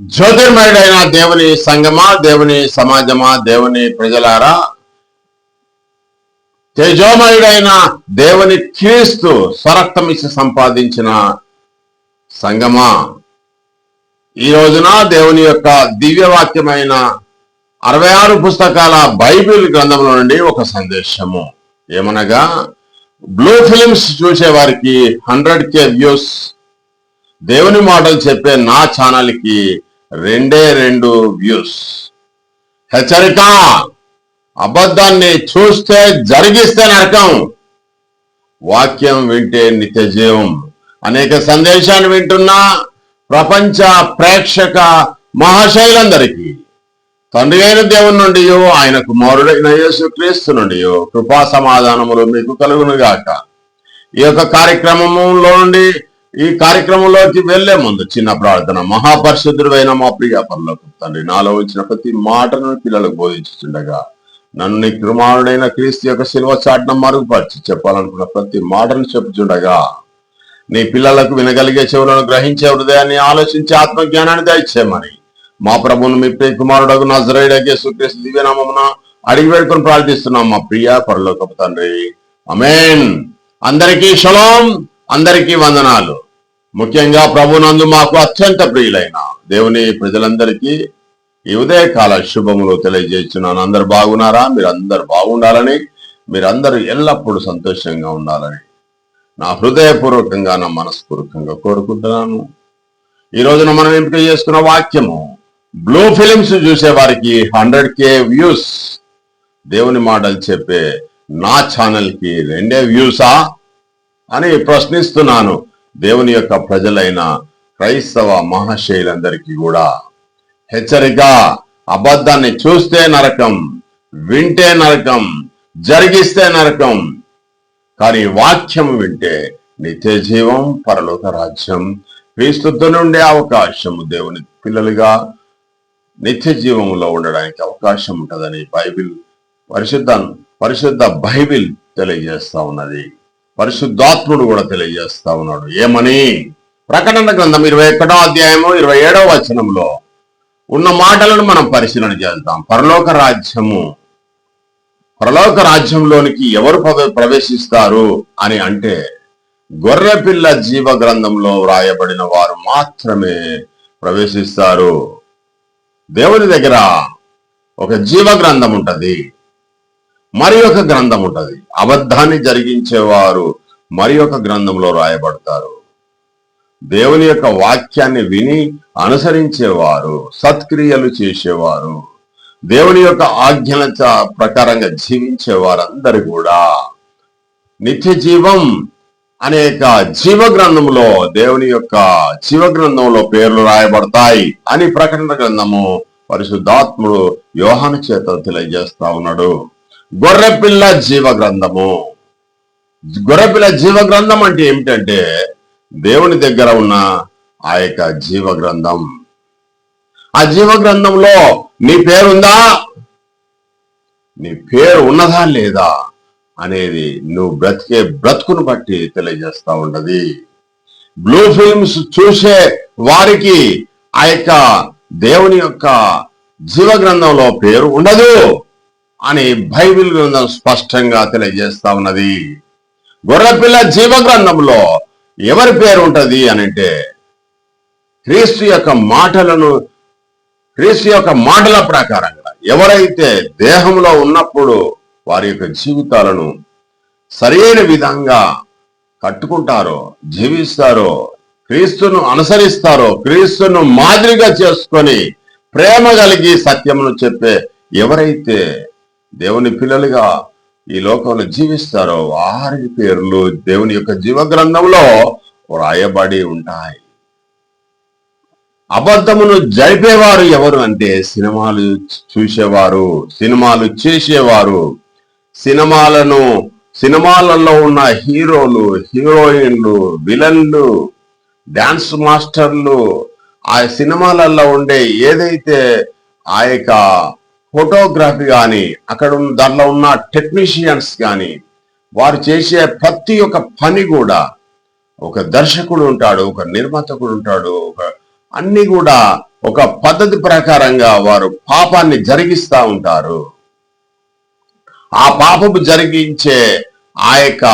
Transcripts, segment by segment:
జ్యోతిర్మయుడైన దేవుని సంగమా దేవుని సమాజమా దేవుని ప్రజలారా తేజోమయుడైన దేవుని క్రీస్తు స్వరక్తమిచ్చి సంపాదించిన సంగమా. ఈ రోజున దేవుని యొక్క దివ్యవాక్యమైన అరవై ఆరు పుస్తకాల బైబిల్ గ్రంథంలో నుండి ఒక సందేశము. ఏమనగా బ్లూ ఫిలిమ్స్ చూసే వారికి హండ్రెడ్ కే వ్యూస్ దేవుని మాటలు చెప్పే నా ఛానల్కి రెండే రెండు వ్యూస్. హెచ్చరిక అబద్ధాన్ని చూస్తే జరిగిస్తే నరకం. వాక్యం వింటే నిత్యజీవం. అనేక సందేశాలు వింటున్నా ప్రపంచ ప్రేక్షక మహాశైలందరికీ తండ్రి అయిన దేవుని నుండి ఆయన కుమారుడైన యేసు క్రీస్తు నుండి కృపా సమాధానములు మీకు కలుగునుగాక. ఈ యొక్క కార్యక్రమంలో నుండి ఈ కార్యక్రమంలోకి వెళ్ళే ముందు చిన్న ప్రార్థన. మహాపరిశుద్ధుడైన మా ప్రియ పనులకు తండ్రి నాలో వచ్చిన ప్రతి మాటను పిల్లలకు బోధించుండగా నన్ను నీ కుమారుడైన క్రీస్తు యొక్క శిల్వ చాటన మరుగుపరిచి చెప్పాలనుకున్న ప్రతి మాటను చెప్పుచుండగా నీ పిల్లలకు వినగలిగే చెవులను గ్రహించే హృదయాన్ని ఆలోచించి ఆత్మజ్ఞానాన్ని దయచేయమని మా ప్రభువును మీ ప్రియ కుమారుడు నజరైడకే సుక్రీస్తు దివ్యనామమున అడిగి వేడుకొని ప్రార్థిస్తున్నాం మా ప్రియ పరలోకపు తండ్రి. అమేన్ అందరికీ షలోం. అందరికీ వందనాలు. ముఖ్యంగా ప్రభునందు మాకు అత్యంత ప్రియులైన దేవుని ప్రజలందరికీ ఈ ఉదయకాల శుభములు తెలియజేస్తున్నాను. అందరు బాగున్నారా? మీరు అందరు బాగుండాలని మీరందరూ ఎల్లప్పుడూ సంతోషంగా ఉండాలని నా హృదయపూర్వకంగా నా మనస్పూర్వకంగా కోరుకుంటున్నాను. ఈ రోజున మనం ఎంపిక చేసుకున్న వాక్యము బ్లూ ఫిలిమ్స్ చూసే వారికి హండ్రెడ్ కే వ్యూస్. దేవుని మాటలు చెప్పే నా ఛానల్కి రెండే వ్యూసా? అని ప్రశ్నిస్తున్నాను. దేవుని యొక్క ప్రజలైన క్రైస్తవ మహాశైలందరికీ కూడా. హెచ్చరిక అబద్ధాన్ని చూస్తే నరకం వింటే నరకం జరిగిస్తే నరకం కానీ వాక్యం వింటే నిత్య జీవం పరలోక రాజ్యం క్రీస్తుతో నుండే అవకాశం దేవుని పిల్లలుగా నిత్య జీవంలో ఉండడానికి అవకాశం ఉంటుందని బైబిల్ పరిశుద్ధ పరిశుద్ధ బైబిల్ తెలియజేస్తా ఉన్నది. పరిశుద్ధాత్ముడు కూడా తెలియజేస్తా ఉన్నాడు. ఏమని? ప్రకటన గ్రంథం ఇరవై ఒకటో అధ్యాయము ఇరవై ఏడవ వచనంలో ఉన్న మాటలను మనం పరిశీలన చేద్దాం. పరలోక రాజ్యము పరలోక రాజ్యంలోనికి ఎవరు ప్రవే- ప్రవేశిస్తారు అని అంటే గొర్రెపిల్ల జీవ గ్రంథంలో వ్రాయబడిన వారు మాత్రమే ప్రవేశిస్తారు. దేవుని దగ్గర ఒక జీవ గ్రంథం ఉంటది. మరి ఒక గ్రంథం ఉంటుంది. అబద్ధాన్ని జరిగించేవారు మరి ఒక గ్రంథంలో రాయబడతారు. దేవుని యొక్క వాక్యాన్ని విని అనుసరించేవారు సత్క్రియలు చేసేవారు దేవుని యొక్క ఆజ్ఞల చ- ప్రకారంగా జీవించే వారందరూ కూడా. నిత్య జీవం అనేక జీవ గ్రంథంలో దేవుని యొక్క జీవ గ్రంథంలో పేర్లు రాయబడతాయి అని ప్రకటన గ్రంథము పరిశుద్ధాత్ముడు యోహాను చేత తెలియజేస్తా ఉన్నాడు. గొర్రెపిల్ల జీవ గ్రంథము గొర్రెపిల్ల జీవ గ్రంథం అంటే ఏమిటంటే దేవుని దగ్గర ఉన్న ఆ యొక్క జీవ గ్రంథం ఆ జీవ గ్రంథంలో నీ పేరుందా? నీ పేరు ఉన్నదా లేదా అనేది నువ్వు బ్రతికే బ్రతుకును బట్టి తెలియజేస్తా ఉండదు బ్లూ ఫిల్మ్స్ చూసే వారికి ఆ యొక్క దేవుని యొక్క జీవ గ్రంథంలో పేరు ఉండదు. అని బైబిల్ గ్రంథం స్పష్టంగా తెలియజేస్తా ఉన్నది. గొర్రెపిల్ల జీవ గ్రంథంలో ఎవరి పేరు ఉంటది అనంటే అంటే క్రీస్తు యొక్క మాటలను క్రీస్తు యొక్క మాటల ప్రకారంగా ఎవరైతే దేహంలో ఉన్నప్పుడు వారి యొక్క జీవితాలను సరైన విధంగా కట్టుకుంటారో జీవిస్తారో క్రీస్తును అనుసరిస్తారో క్రీస్తును మాదిరిగా చేసుకొని ప్రేమ కలిగి సత్యమును చెప్పే ఎవరైతే దేవుని పిల్లలుగా ఈ లోకంలో జీవిస్తారో వారి పేర్లు దేవుని యొక్క జీవ గ్రంథంలో వ్రాయబడి ఉంటాయి. అబద్ధమును జరిపేవారు ఎవరు అంటే సినిమాలు చూసేవారు సినిమాలు చేసేవారు. సినిమాలను సినిమాలలో ఉన్న హీరోలు హీరోయిన్లు విలన్లు డాన్స్ మాస్టర్లు ఆ సినిమాలలో ఉండే ఏదైతే ఆ యొక్క ఫోటోగ్రఫీ కానీ అక్కడ ఉన్న దాంట్లో ఉన్న టెక్నీషియన్స్ కానీ వారు చేసే ప్రతి ఒక్క పని కూడా ఒక దర్శకుడు ఉంటాడు ఒక నిర్మాతకుడు ఉంటాడు ఒక అన్ని కూడా ఒక పద్ధతి ప్రకారంగా వారు పాపాన్ని జరిగిస్తా ఉంటారు. ఆ పాపపు జరిగించే ఆ యొక్క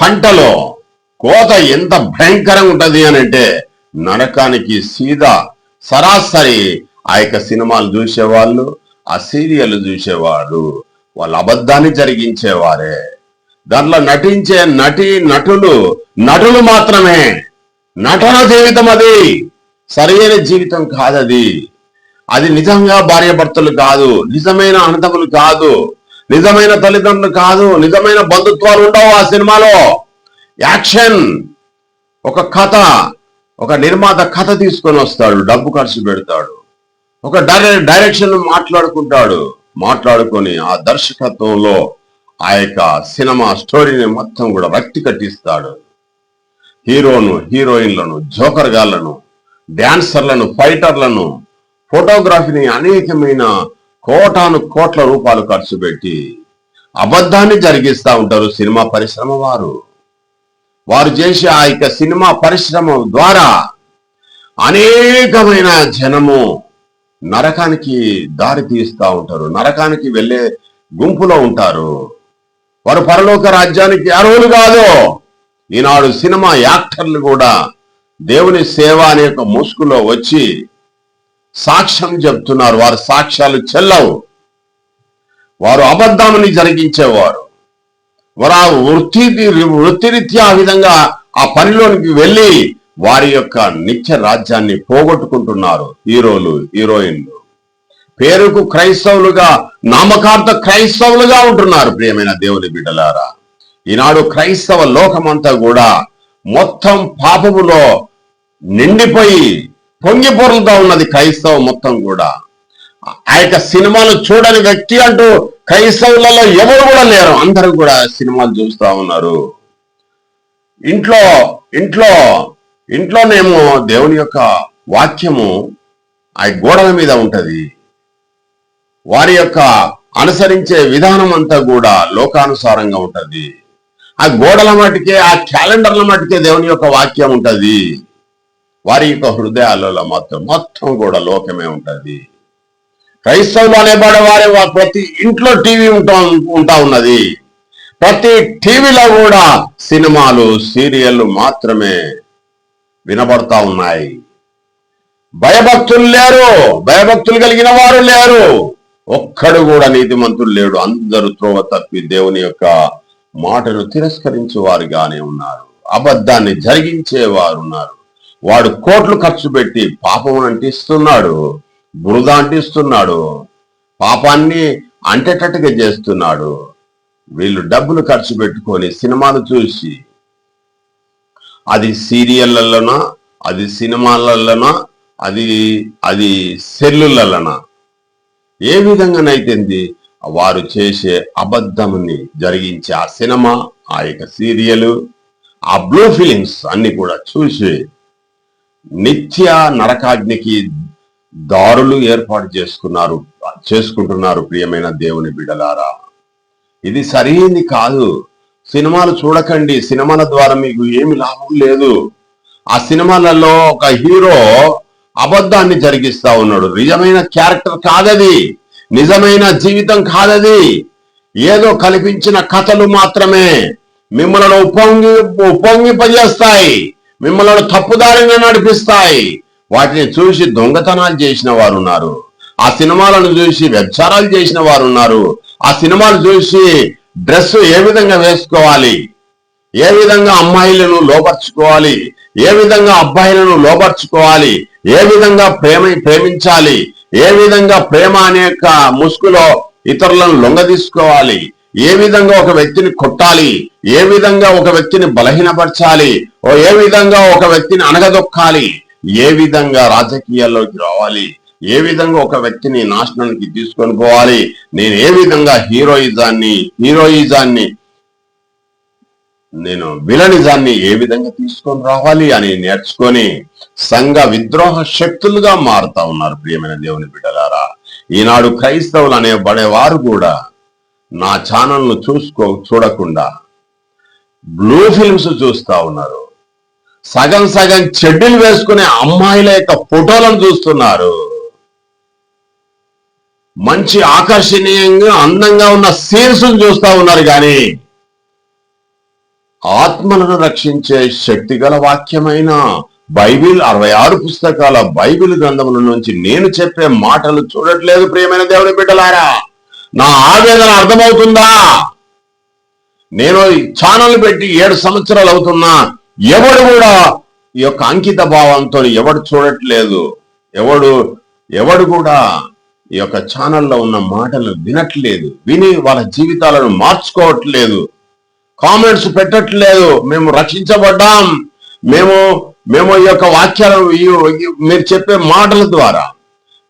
పంటలో కోత ఎంత భయంకరంగా ఉంటది అని అంటే నరకానికి సీదా సరాసరి ఆ యొక్క సినిమాలు చూసేవాళ్ళు ఆ చూసేవారు చూసేవాళ్ళు వాళ్ళు అబద్ధాన్ని జరిగించేవారే. దాంట్లో నటించే నటి నటులు నటులు మాత్రమే. నటన జీవితం అది. సరైన జీవితం కాదది. అది నిజంగా భార్యాభర్తలు కాదు నిజమైన అనంతములు కాదు నిజమైన తల్లిదండ్రులు కాదు నిజమైన బంధుత్వాలు ఉండవు ఆ సినిమాలో. యాక్షన్ ఒక కథ ఒక నిర్మాత కథ తీసుకొని వస్తాడు డబ్బు ఖర్చు పెడతాడు. ఒక డైరె- డైరెక్షన్ మాట్లాడుకుంటాడు. మాట్లాడుకొని ఆ దర్శకత్వంలో ఆ యొక్క సినిమా స్టోరీని మొత్తం కూడా వ్యక్తి కట్టిస్తాడు. హీరోను హీరోయిన్లను జోకర్ గాళ్ళను డాన్సర్లను ఫైటర్లను ఫోటోగ్రఫీని అనేకమైన కోటాను కోట్ల రూపాయలు ఖర్చు పెట్టి అబద్ధాన్ని జరిగిస్తూ ఉంటారు సినిమా పరిశ్రమ వారు. వారు చేసే ఆ యొక్క సినిమా పరిశ్రమ ద్వారా అనేకమైన జనము నరకానికి దారి తీస్తా ఉంటారు. నరకానికి వెళ్ళే గుంపులో ఉంటారు. వారు పరలోక రాజ్యానికి అర్హులు కాదు. ఈనాడు సినిమా యాక్టర్లు కూడా దేవుని సేవ అనే ఒక ముసుగులో వచ్చి సాక్ష్యం చెప్తున్నారు. వారి సాక్ష్యాలు చెల్లవు. వారు అబద్ధముని జరిగించేవారు. వారు ఆ వృత్తి వృత్తిరీత్యా ఆ విధంగా ఆ పనిలోనికి వెళ్ళి వారి యొక్క నిత్య రాజ్యాన్ని పోగొట్టుకుంటున్నారు హీరోలు హీరోయిన్లు. పేరుకు క్రైస్తవులుగా నామకార్థ క్రైస్తవులుగా ఉంటున్నారు ప్రియమైన దేవుని బిడ్డలారా. ఈనాడు క్రైస్తవ లోకమంతా కూడా మొత్తం పాపములో నిండిపోయి పొంగి పొరులుతా ఉన్నది క్రైస్తవం మొత్తం కూడా. ఆ యొక్క సినిమాలు చూడని వ్యక్తి అంటూ క్రైస్తవులలో ఎవరు కూడా లేరు. అందరూ కూడా సినిమాలు చూస్తా ఉన్నారు. ఇంట్లో ఇంట్లో ఇంట్లోనేమో దేవుని యొక్క వాక్యము ఆ గోడల మీద ఉంటుంది. వారి యొక్క అనుసరించే విధానం అంతా కూడా లోకానుసారంగా ఉంటుంది. ఆ గోడల మటుకే ఆ క్యాలెండర్ల మటుకే దేవుని యొక్క వాక్యం ఉంటుంది. వారి యొక్క హృదయాలలో మాత్రం మొత్తం కూడా లోకమే ఉంటుంది. క్రైస్తవులు అనేబడే వారి ప్రతి ఇంట్లో టీవీ ఉంటా ఉంటా ఉన్నది. ప్రతి టీవీలో కూడా సినిమాలు సీరియళ్ళు మాత్రమే వినబడతా ఉన్నాయి. భయభక్తులు లేరు. భయభక్తులు కలిగిన వారు లేరు. ఒక్కడు కూడా నీతిమంతులు లేడు. అందరూ త్రోవ తప్పి దేవుని యొక్క మాటను తిరస్కరించే వారుగానే ఉన్నారు. అబద్ధాన్ని జరిగించేవారు ఉన్నారు. వాడు కోట్లు ఖర్చు పెట్టి పాపం అంటిస్తున్నాడు. బురద అంటిస్తున్నాడు. పాపాన్ని అంటేటట్టుగా చేస్తున్నాడు. వీళ్ళు డబ్బులు ఖర్చు పెట్టుకొని సినిమాలు చూసి అది సీరియళ్ళలోనా అది సినిమాలలోనా అది అది సెల్లులలోనా? ఏ విధంగానైతేంది? వారు చేసే అబద్ధముని జరిగించే ఆ సినిమా ఆ యొక్క సీరియల్ ఆ బ్లూ ఫిలిమ్స్ అన్ని కూడా చూసి నిత్య నరకాగ్నికి దారులు ఏర్పాటు చేసుకున్నారు చేసుకుంటున్నారు ప్రియమైన దేవుని బిడలారా. ఇది సరైనది కాదు. సినిమాలు చూడకండి. సినిమాల ద్వారా మీకు ఏమి లాభం లేదు. ఆ సినిమాలలో ఒక హీరో అబద్ధాన్ని జరిగిస్తా ఉన్నాడు. నిజమైన క్యారెక్టర్ కాదది. నిజమైన జీవితం కాదది. ఏదో కల్పించిన కథలు మాత్రమే మిమ్మల్ని ఉప్పొంగి ఉప్పొంగిపజేస్తాయి. మిమ్మల్ని తప్పుదారిని నడిపిస్తాయి. వాటిని చూసి దొంగతనాలు చేసిన వారు ఉన్నారు ఆ సినిమాలను చూసి వ్యభిచారాలు చేసిన వారు ఉన్నారు ఆ సినిమాలు చూసి డ్రెస్ ఏ విధంగా వేసుకోవాలి? ఏ విధంగా అమ్మాయిలను లోపర్చుకోవాలి? ఏ విధంగా అబ్బాయిలను లోపర్చుకోవాలి? ఏ విధంగా ప్రేమ ప్రేమించాలి? ఏ విధంగా ప్రేమ అనే యొక్క ముసుగులో ఇతరులను లొంగదీసుకోవాలి? ఏ విధంగా ఒక వ్యక్తిని కొట్టాలి? ఏ విధంగా ఒక వ్యక్తిని బలహీనపరచాలి? ఓ ఏ విధంగా ఒక వ్యక్తిని అనగదొక్కాలి ఏ విధంగా రాజకీయాల్లోకి రావాలి? ఏ విధంగా ఒక వ్యక్తిని నాశనానికి తీసుకొని పోవాలి? నేను ఏ విధంగా హీరోయిజాన్ని హీరోయిజాన్ని నేను విలనిజాన్ని ఏ విధంగా తీసుకొని రావాలి అని నేర్చుకొని సంఘ విద్రోహ శక్తులుగా మారుతా ఉన్నారు ప్రియమైన దేవుని బిడ్డలారా. ఈనాడు క్రైస్తవులు అనే పడేవారు కూడా నా ఛానల్ను చూసుకో చూడకుండా బ్లూ ఫిల్మ్స్ చూస్తా ఉన్నారు. సగం సగం చెడ్డీలు వేసుకునే అమ్మాయిల యొక్క ఫోటోలను చూస్తున్నారు. మంచి ఆకర్షణీయంగా అందంగా ఉన్న సీన్స్ చూస్తా ఉన్నారు కానీ ఆత్మలను రక్షించే శక్తి గల వాక్యమైన బైబిల్ అరవై ఆరు పుస్తకాల బైబిల్ గ్రంథముల నుంచి నేను చెప్పే మాటలు చూడట్లేదు ప్రియమైన దేవుని బిడ్డలారా. నా ఆవేదన అర్థమవుతుందా? నేను ఈ ఛానల్ పెట్టి ఏడు సంవత్సరాలు అవుతున్నా. ఎవడు కూడా ఈ యొక్క అంకిత భావంతో ఎవడు చూడట్లేదు. ఎవడు ఎవడు కూడా ఈ యొక్క ఛానల్లో ఉన్న మాటలు వినట్లేదు. విని వాళ్ళ జీవితాలను మార్చుకోవట్లేదు. కామెంట్స్ పెట్టట్లేదు. మేము రక్షించబడ్డాం. మేము మేము ఈ యొక్క వాక్యాలను మీరు చెప్పే మాటల ద్వారా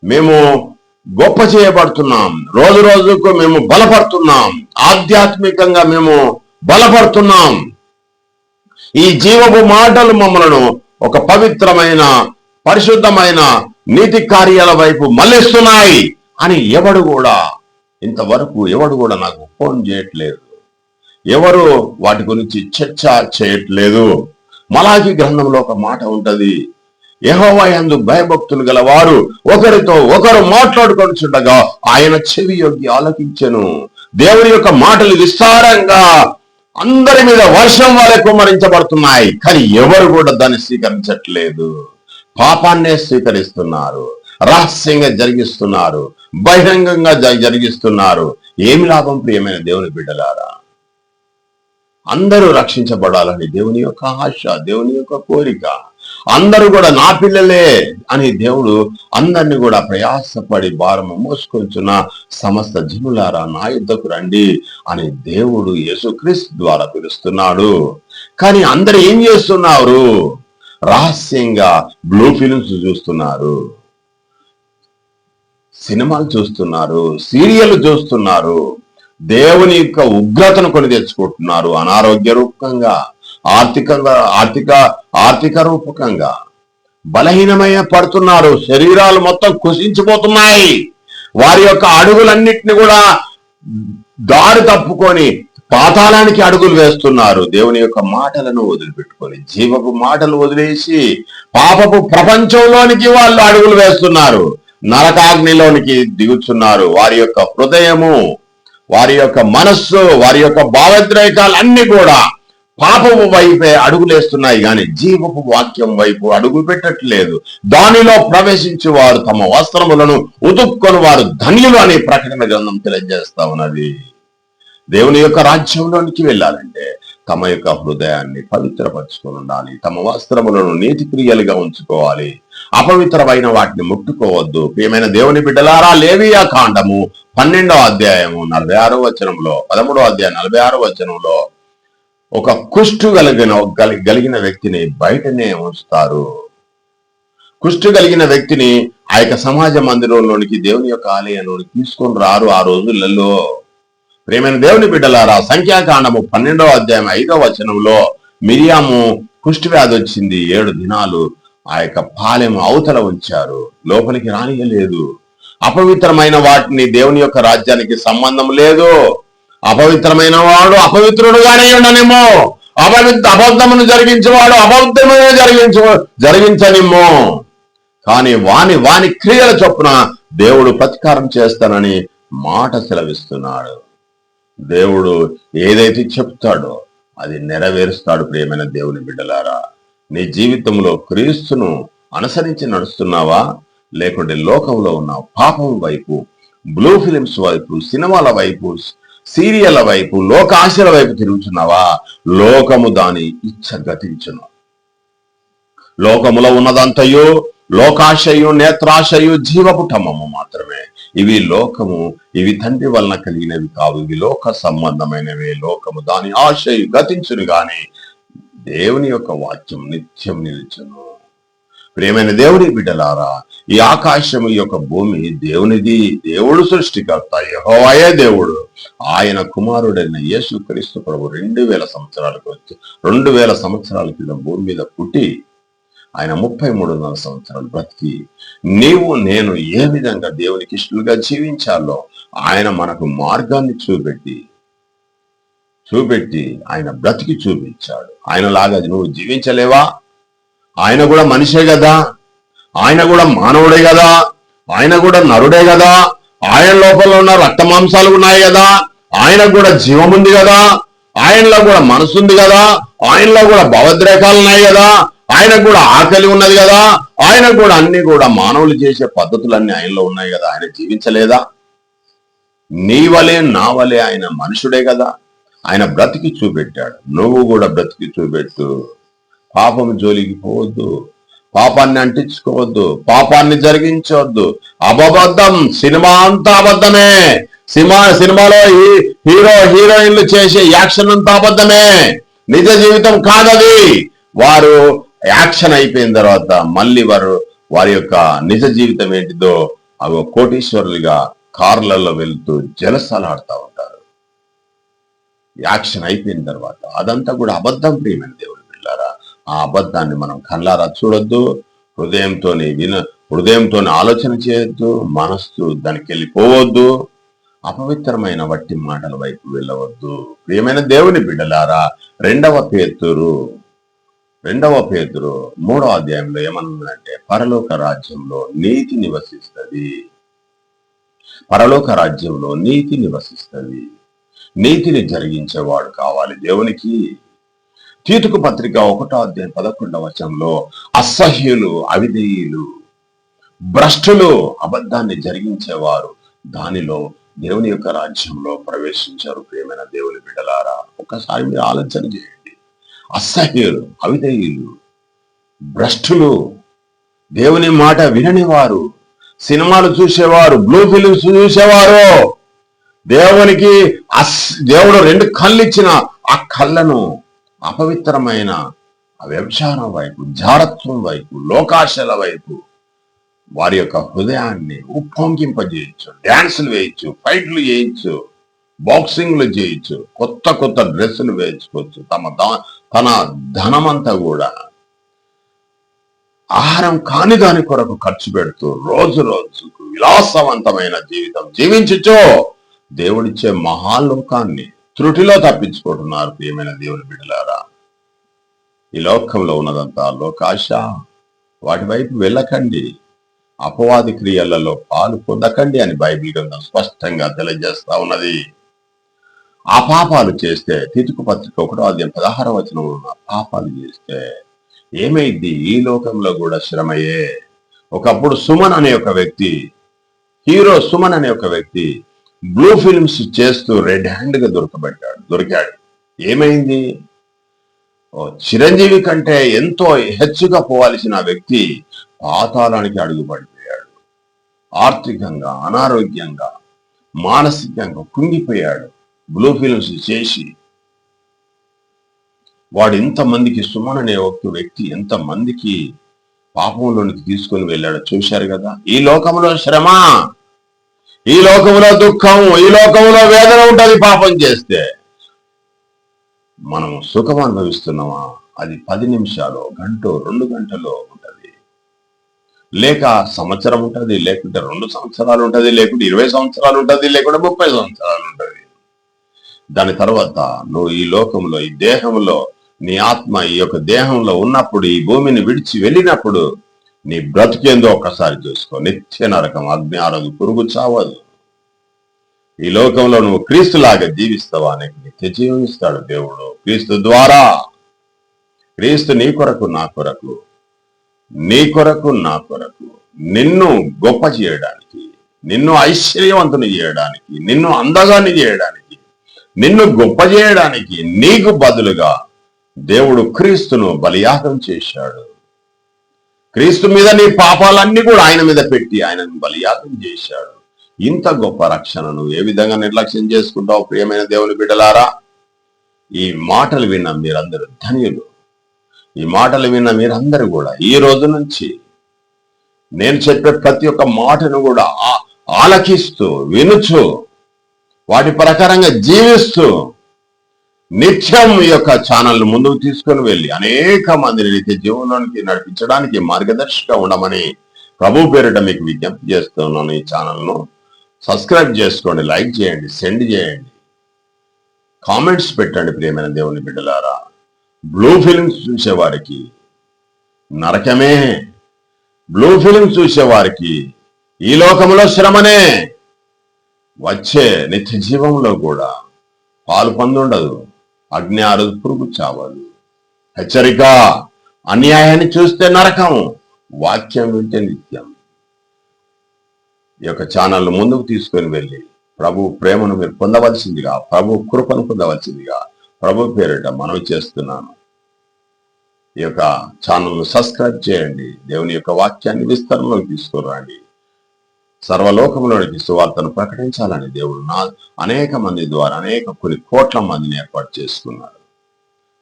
మేము గొప్ప చేయబడుతున్నాం. రోజు రోజుకు మేము బలపడుతున్నాం. ఆధ్యాత్మికంగా మేము బలపడుతున్నాం. ఈ జీవపు మాటలు మమ్మలను ఒక పవిత్రమైన పరిశుద్ధమైన నీతి కార్యాల వైపు మళ్ళిస్తున్నాయి అని ఎవడు కూడా ఇంతవరకు ఎవడు కూడా నాకు ఫోన్ చేయట్లేదు. ఎవరు వాటి గురించి చర్చ చేయట్లేదు. మలాకి గ్రంథంలో ఒక మాట ఉంటది. యహోవాయందు భయభక్తులు గల వారు ఒకరితో ఒకరు మాట్లాడుకొనిచుండగా ఆయన చెవి యొగ్గి ఆలకించెను. దేవుని యొక్క మాటలు విస్తారంగా అందరి మీద వర్షం వలె కుమరించబడుతున్నాయి కానీ ఎవరు కూడా దాన్ని స్వీకరించట్లేదు. పాపాన్నే స్వీకరిస్తున్నారు రహస్యంగా జరిగిస్తున్నారు బహిరంగంగా జ- జరిగిస్తున్నారు. ఏమి లాభం ప్రియమైన దేవుని బిడ్డలారా? అందరూ రక్షించబడాలని దేవుని యొక్క ఆశ దేవుని యొక్క కోరిక. అందరూ కూడా నా పిల్లలే అని దేవుడు అందరిని కూడా ప్రయాసపడి భారము మోసుకొంచున్న సమస్త జనులారా నా యుద్ధకు రండి అని దేవుడు యేసుక్రీస్తు ద్వారా పిలుస్తున్నాడు. కానీ అందరు ఏం చేస్తున్నారు? రహస్యంగా బ్లూ ఫిలిమ్స్ చూస్తున్నారు. సినిమాలు చూస్తున్నారు సీరియల్ చూస్తున్నారు. దేవుని యొక్క ఉగ్రతను కొని తెచ్చుకుంటున్నారు అనారోగ్య రూపకంగా ఆర్థికంగా ఆర్థిక ఆర్థిక రూపకంగా. బలహీనమయ్య పడుతున్నారు శరీరాలు మొత్తం కుసించిపోతున్నాయి. వారి యొక్క అడుగులన్నిటిని కూడా దారి తప్పుకొని పాతాళానికి అడుగులు వేస్తున్నారు. దేవుని యొక్క మాటలను వదిలిపెట్టుకొని జీవపు మాటలు వదిలేసి పాపపు ప్రపంచంలోనికి వాళ్ళు అడుగులు వేస్తున్నారు. నరకాగ్నిలోనికి దిగుచున్నారు. వారి యొక్క హృదయము వారి యొక్క మనస్సు వారి యొక్క భావోద్రేకాలు అన్ని కూడా పాపము వైపే అడుగులేస్తున్నాయి కానీ జీవపు వాక్యం వైపు అడుగు పెట్టట్లేదు. దానిలో ప్రవేశించి వారు తమ వస్త్రములను ఉతుక్కొని వారు ధన్యులు అనే ప్రకటన గ్రంథం తెలియజేస్తా ఉన్నది. దేవుని యొక్క రాజ్యంలోనికి వెళ్ళాలంటే తమ యొక్క హృదయాన్ని పవిత్రపరచుకొని ఉండాలి. తమ వస్త్రములను నీతి క్రియలుగా ఉంచుకోవాలి. అపవిత్రమైన వాటిని ముట్టుకోవద్దు. ప్రియమైన దేవుని బిడ్డలారా లేవియా కాండము పన్నెండో అధ్యాయము నలభై ఆరో వచనంలో పదమూడో అధ్యాయం నలభై ఆరో వచనంలో ఒక కుష్టు కలిగిన గలి- కలిగిన వ్యక్తిని బయటనే ఉంచుతారు. కుష్టు కలిగిన వ్యక్తిని ఆ యొక్క సమాజ మందిరంలోనికి దేవుని యొక్క ఆలయంలోనికి తీసుకొని రారు ఆ రోజులలో. ప్రేమైన దేవుని బిడ్డలారా సంఖ్యాకాండము పన్నెండవ అధ్యాయం ఐదవ వచనంలో మిరియాము కుష్టి వ్యాధి వచ్చింది. ఏడు దినాలు ఆ యొక్క పాలెము అవతల ఉంచారు. లోపలికి రానియలేదు. అపవిత్రమైన వాటిని దేవుని యొక్క రాజ్యానికి సంబంధం లేదు. అపవిత్రమైన వాడు అపవిత్రుడుగానే ఉండనేమో. అపవిత్ర అబద్ధమును జరిగించేవాడు అబద్ధమునే జరిగించ జరిగించనిమ్మో. కానీ వాని వాని క్రియల చొప్పున దేవుడు ప్రతికారం చేస్తానని మాట సెలవిస్తున్నాడు. దేవుడు ఏదైతే చెప్తాడో అది నెరవేరుస్తాడు ప్రియమైన దేవుని బిడ్డలారా. నీ జీవితంలో క్రీస్తును అనుసరించి నడుస్తున్నావా? లేకుంటే లోకంలో ఉన్న పాపం వైపు బ్లూ ఫిలిమ్స్ వైపు సినిమాల వైపు సీరియల్ వైపు లోకాశల వైపు తిరుగుతున్నావా? లోకము దాని ఇచ్చ గతించును లోకములో ఉన్నదంతయు లోకాశయు నేత్రాశయు జీవపుటమము మాత్రమే. ఇవి లోకము ఇవి తండ్రి వలన కలిగినవి కావు. ఇవి లోక సంబంధమైనవే లోకము. దాని ఆశయు గతించును గాని దేవుని యొక్క వాక్యం నిత్యం నిలుచును. ప్రేమైన దేవుడి బిడ్డలారా ఈ ఆకాశం ఈ యొక్క భూమి దేవునిది దేవుడు సృష్టికర్త యెహోవాయే దేవుడు. ఆయన కుమారుడైన యేసు క్రీస్తు ప్రభు రెండు వేల సంవత్సరాలకు వచ్చి రెండు వేల సంవత్సరాల క్రితం భూమి మీద పుట్టి ఆయన ముప్పై మూడున్నర సంవత్సరాలు బ్రతికి నీవు నేను ఏ విధంగా దేవునికి ఇష్టలుగా జీవించాలో ఆయన మనకు మార్గాన్ని చూపెట్టి చూపెట్టి ఆయన బ్రతికి చూపించాడు. ఆయనలాగా నువ్వు జీవించలేవా? ఆయన కూడా మనిషే కదా. ఆయన కూడా మానవుడే కదా. ఆయన కూడా నరుడే కదా. ఆయన లోపల ఉన్న రక్త మాంసాలు ఉన్నాయి కదా. ఆయన కూడా జీవం ఉంది కదా. ఆయనలో కూడా మనసు ఉంది కదా. ఆయనలో కూడా భావోద్రేకాలు ఉన్నాయి కదా. ఆయనకు కూడా ఆకలి ఉన్నది కదా. ఆయనకు కూడా అన్ని కూడా మానవులు చేసే పద్ధతులన్నీ ఆయనలో ఉన్నాయి కదా. ఆయన జీవించలేదా? నీ వలే నా వలే ఆయన మనుషుడే కదా. ఆయన బ్రతికి చూపెట్టాడు. నువ్వు కూడా బ్రతికి చూపెట్టు. పాపం జోలికి పోవద్దు. పాపాన్ని అంటించుకోవద్దు. పాపాన్ని జరిగించవద్దు అబద్ధం సినిమా అంతా అబద్ధమే. సినిమా సినిమాలో ఈ హీరో హీరోయిన్లు చేసే యాక్షన్ అంతా అబద్ధమే. నిజ జీవితం కాదది. వారు యాక్షన్ అయిపోయిన తర్వాత మళ్ళీ వారు వారి యొక్క నిజ జీవితం ఏంటిదో అవి కోటీశ్వరులుగా కార్లలో వెళ్తూ జలసలాడుతూ ఉంటారు. యాక్షన్ అయిపోయిన తర్వాత అదంతా కూడా అబద్ధం ప్రియమైన దేవుడు పిల్లారా ఆ అబద్ధాన్ని మనం కళ్ళారా చూడొద్దు హృదయంతో విన హృదయంతో ఆలోచన చేయొద్దు మనస్సు దానికి వెళ్ళిపోవద్దు అపవిత్రమైన వట్టి మాటల వైపు వెళ్ళవద్దు. ప్రియమైన దేవుని బిడ్డలారా రెండవ పేతురు రెండవ పేతురు మూడవ అధ్యాయంలో ఏమన్నాడంటే పరలోక రాజ్యంలో నీతి నివసిస్తుంది. పరలోక రాజ్యంలో నీతి నివసిస్తుంది. నీతిని జరిగించేవాడు కావాలి దేవునికి. తీతుకు పత్రిక ఒకటో అధ్యాయం పదకొండవ వచనంలో అసహ్యులు అవిధేయులు భ్రష్టులు అబద్ధాన్ని జరిగించేవారు దానిలో దేవుని యొక్క రాజ్యంలో ప్రవేశించారు ప్రియమైన దేవుని బిడ్డలారా. ఒకసారి మీరు ఆలోచన చేయండి. అసహ్యులు అవిధేయులు. భ్రష్టులు. దేవుని మాట విననివారు. సినిమాలు చూసేవారు బ్లూ ఫిలిమ్స్ చూసేవారు. దేవునికి అస్ దేవుడు రెండు కళ్ళు ఇచ్చిన ఆ కళ్ళను అపవిత్రమైన వ్యభిచారం వైపు జారత్వం వైపు లోకాశల వైపు వారి యొక్క హృదయాన్ని ఉప్పొంకింపజేయచ్చు డ్యాన్సులు వేయచ్చు ఫైట్లు చేయొచ్చు బాక్సింగ్లు చేయొచ్చు కొత్త కొత్త డ్రెస్సులు వేయించుకోవచ్చు. తమ దా- తన ధనమంతా కూడా ఆహారం కాని దాని కొరకు ఖర్చు పెడుతూ రోజు రోజుకు విలాసవంతమైన జీవితం జీవించుచో దేవుడిచ్చే మహాలోకాన్ని త్రుటిలో తప్పించుకుంటున్నారు ప్రియమైన దేవుని బిడ్డలారా. ఈ లోకంలో ఉన్నదంతా లోకాశ. వాటి వైపు వెళ్ళకండి. అపవాది క్రియలలో పాలు పొందకండి అని బైబిల్ గ్రంథం స్పష్టంగా తెలియజేస్తా ఉన్నది. ఆ పాపాలు చేస్తే తితుకు పత్రిక ఒకటో అధ్యాయం పదహార వచనం పాపాలు చేస్తే ఏమైంది? ఈ లోకంలో కూడా శ్రమయే. ఒకప్పుడు సుమన్ అనే ఒక వ్యక్తి హీరో సుమన్ అనే ఒక వ్యక్తి బ్లూ ఫిల్మ్స్ చేస్తూ రెడ్ హ్యాండ్గా దొరికాడు. ఏమైంది? ఓ చిరంజీవి కంటే ఎంతో హెచ్చుగా పోవాల్సిన వ్యక్తి పాతాళానికి అడుగుపడిపోయాడు. ఆర్థికంగా అనారోగ్యంగా మానసికంగా కుంగిపోయాడు. బ్లూ ఫిల్మ్స్ చేసి వాడు ఎంతమందికి సుమన్ అనే ఒక వ్యక్తి ఎంతమందికి పాపంలోనికి తీసుకొని వెళ్ళాడో చూశారు కదా? ఈ లోకంలో శ్రమ ఈ లోకంలో దుఃఖం ఈ లోకంలో వేదన ఉంటుంది పాపం చేస్తే. మనం సుఖం అనుభవిస్తున్నామా? అది పది నిమిషాలు గంట రెండు గంటలో ఉంటుంది. లేక సంవత్సరం ఉంటది లేకుంటే రెండు సంవత్సరాలు ఉంటది లేకుంటే ఇరవై సంవత్సరాలు ఉంటది లేకుంటే ముప్పై సంవత్సరాలు ఉంటది. దాని తర్వాత నువ్వు ఈ లోకంలో ఈ దేహంలో నీ ఆత్మ ఈ యొక్క దేహంలో ఉన్నప్పుడు ఈ భూమిని విడిచి వెళ్ళినప్పుడు నీ బ్రతికేందో ఒక్కసారి చూసుకో. నిత్య నరకం అగ్ని ఆరోగ్య పురుగు చావదు. ఈ లోకంలో నువ్వు క్రీస్తులాగా జీవిస్తావా నీకు నిత్య జీవిస్తాడు దేవుడు. క్రీస్తు ద్వారా. క్రీస్తు నీ కొరకు నా కొరకు. నీ కొరకు నా కొరకు. నిన్ను గొప్ప చేయడానికి నిన్ను ఐశ్వర్యవంతుని చేయడానికి నిన్ను అందగాన్ని చేయడానికి నిన్ను గొప్ప చేయడానికి నీకు బదులుగా దేవుడు క్రీస్తును బలియాగం చేశాడు. క్రీస్తు మీద నీ పాపాలన్నీ కూడా ఆయన మీద పెట్టి ఆయనను బలియాగం చేశాడు. ఇంత గొప్ప రక్షణను ఏ విధంగా నిర్లక్ష్యం చేసుకుంటావు ప్రియమైన దేవుని బిడ్డలారా? ఈ మాటలు విన్న మీరందరూ ధన్యులు. ఈ మాటలు విన్న మీరందరూ కూడా ఈ రోజు నుంచి నేను చెప్పే ప్రతి ఒక్క మాటను కూడా ఆ- ఆలకిస్తూ వినుచు వాటి ప్రకారంగా జీవిస్తూ నిత్యం ఈ యొక్క ఛానల్ ముందుకు తీసుకొని వెళ్ళి అనేక మందిని నిత్య జీవనానికి నడిపించడానికి మార్గదర్శిగా ఉండమని ప్రభు పేరిట మీకు విజ్ఞప్తి చేస్తున్నాను ఈ ఛానల్ను. సబ్స్క్రైబ్ చేసుకోండి లైక్ చేయండి సెండ్ చేయండి. కామెంట్స్ పెట్టండి ప్రియమైన దేవుని బిడ్డలారా. బ్లూ ఫిలిమ్స్ చూసేవారికి నరకమే. బ్లూ ఫిలిమ్స్ చూసేవారికి ఈ లోకంలో శ్రమనే. వచ్చే నిత్య జీవంలో కూడా పాలు పొందుండదు. అగ్ని ఆరదు పురుగు చావదు. హెచ్చరిక అన్యాయాన్ని చూస్తే నరకం. వాక్యం వింటే నిత్యం. ఈ యొక్క ఛానల్ ముందుకు తీసుకొని వెళ్ళి ప్రభు ప్రేమను మీరు పొందవలసిందిగా ప్రభు కృపను పొందవలసిందిగా ప్రభు పేరిట మనవి చేస్తున్నాను. ఈ యొక్క ఛానల్ను సబ్స్క్రైబ్ చేయండి. దేవుని యొక్క వాక్యాన్ని విస్తరణలోకి తీసుకురండి. సర్వలోకంలోనికి సువార్తను ప్రకటించాలని దేవుడు నా అనేక మంది ద్వారా అనేక కొన్ని కోట్ల మందిని ఏర్పాటు చేసుకున్నాడు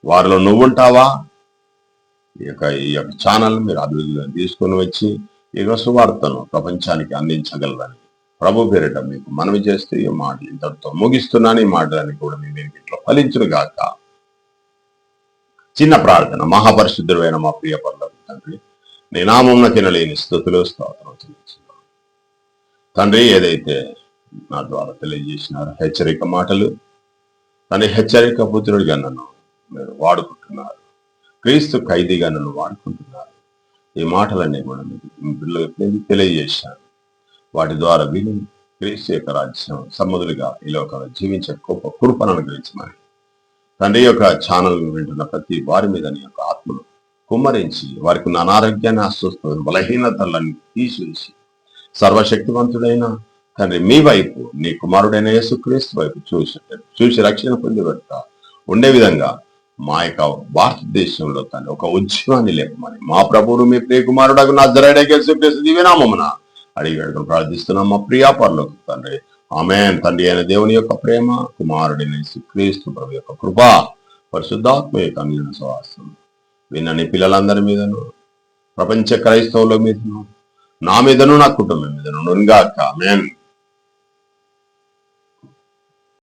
వారిలో నువ్వుంటావా ఈ యొక్క ఈ యొక్క ఛానల్ మీరు అభివృద్ధిలో తీసుకొని వచ్చి ఈ యొక్క సువార్తను ప్రపంచానికి అందించగలరని ప్రభు పేరిట మీకు మనవి చేస్తే ఈ మాట ఇంతటితో ముగిస్తున్నాను. ఈ మాటలని కూడా మీ మీరు ఇట్లా ఫలించును గాక. చిన్న ప్రార్థన. మహాపరిశుద్ధుడైన మా ప్రియ పర్లకు తండ్రి నీ నామం తినలేని స్థుతులు స్తోత్రం తండ్రి ఏదైతే నా ద్వారా తెలియజేసినారు హెచ్చరిక మాటలు తండ్రి హెచ్చరిక పుత్రుడిగా నన్ను మీరు వాడుకుంటున్నారు. క్రీస్తు ఖైదీగా నన్ను వాడుకుంటున్నారు. ఈ మాటలన్నీ కూడా మీకు మీ తెలియజేశాను. వాటి ద్వారా విని క్రీస్తు యొక్క రాజ్యం సమ్మదులుగా ఈ లోకంలో జీవించే గొప్ప కృపను అనుగ్రహించమని. తండ్రి యొక్క ఛానల్ వింటున్న ప్రతి వారి మీద నీ యొక్క ఆత్మను కుమ్మరించి వారికి ఉన్న అనారోగ్యాన్ని అస్వస్థతను బలహీనతలను తీసివేసి సర్వశక్తివంతుడైన తండ్రి మీ వైపు నీ కుమారుడైన యేసుక్రీస్తు వైపు చూసి చూసి రక్షణ పొందిబెట్ట ఉండే విధంగా మా యొక్క భారతదేశంలో తండ్రి ఒక ఉద్యమాన్ని లేపమని మా ప్రభువును మీ ప్రియ కుమారుడకు నా యేసుక్రీస్తు దివ్యనామమున అడిగి వేడుకొని ప్రార్థిస్తున్నాం. మా ప్రియాపరలోకి తండ్రి ఆమె తండ్రి అయిన దేవుని యొక్క ప్రేమ కుమారుడిని క్రీస్తు ప్రభు యొక్క కృప పరిశుద్ధాత్మ యొక్క అన్యున సవాసం విన్నని పిల్లలందరి మీదను ప్రపంచ క్రైస్తవుల మీదను నా మీదను నా కుటుంబం మీదను నున్గాక. మేన్